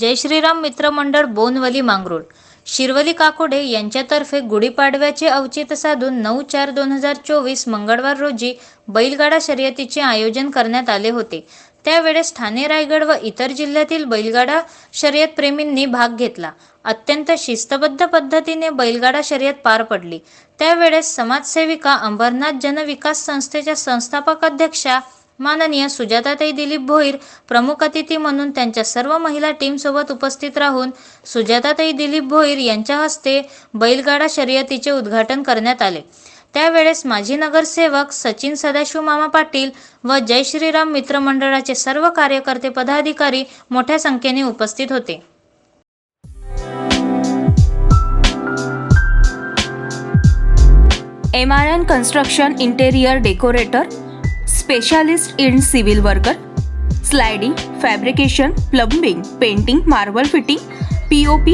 जय श्रीराम मित्रमंडळ बोनवली मांगरूळ शिरवली काकोडे यांच्यातर्फे गुढीपाडव्याचे औचित्य साधून नऊ चार दोन हजार चोवीस मंगळवार रोजी बैलगाडा शर्यतीचे आयोजन करण्यात आले होते त्यावेळेस ठाणे रायगड व इतर जिल्ह्यातील बैलगाडा शर्यत प्रेमींनी भाग घेतला अत्यंत शिस्तबद्ध पद्धतीने बैलगाडा शर्यत पार पडली त्यावेळेस समाजसेविका अंबरनाथ जनविकास संस्थेच्या संस्थापक अध्यक्षा माननीय सुजाताताई दिलीप भोईर प्रमुख अतिथी म्हणून त्यांच्या सर्व महिला टीमसोबत उपस्थित राहून सुजाताताई दिलीप भोईर यांच्या हस्ते बैलगाडा शर्यतीचे उद्घाटन करण्यात आले त्यावेळेस माजी नगरसेवक सचिन सदाशिव मामा पाटील व जय श्रीराम मित्रमंडळाचे सर्व कार्यकर्ते पदाधिकारी मोठ्या संख्येने उपस्थित होते M R N construction interior decorator Specialist in civil worker, sliding, fabrication, plumbing, painting, marble fitting, POP,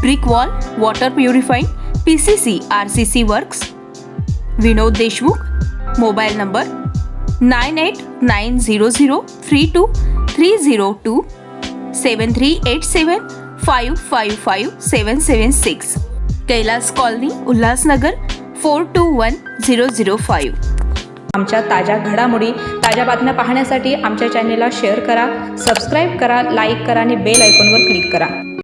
brick wall, water purifying, PCC, RCC works. Vinod Deshmukh, mobile number 9890032302 7387555776, Kailas Colony, Ulhasnagar 421005. आमच्या ताज्या घडामोडी ताज्या बातम्या पाहण्यासाठी आमच्या चॅनेलला share करा subscribe करा लाईक करा आणि बेल आयकॉनवर क्लिक करा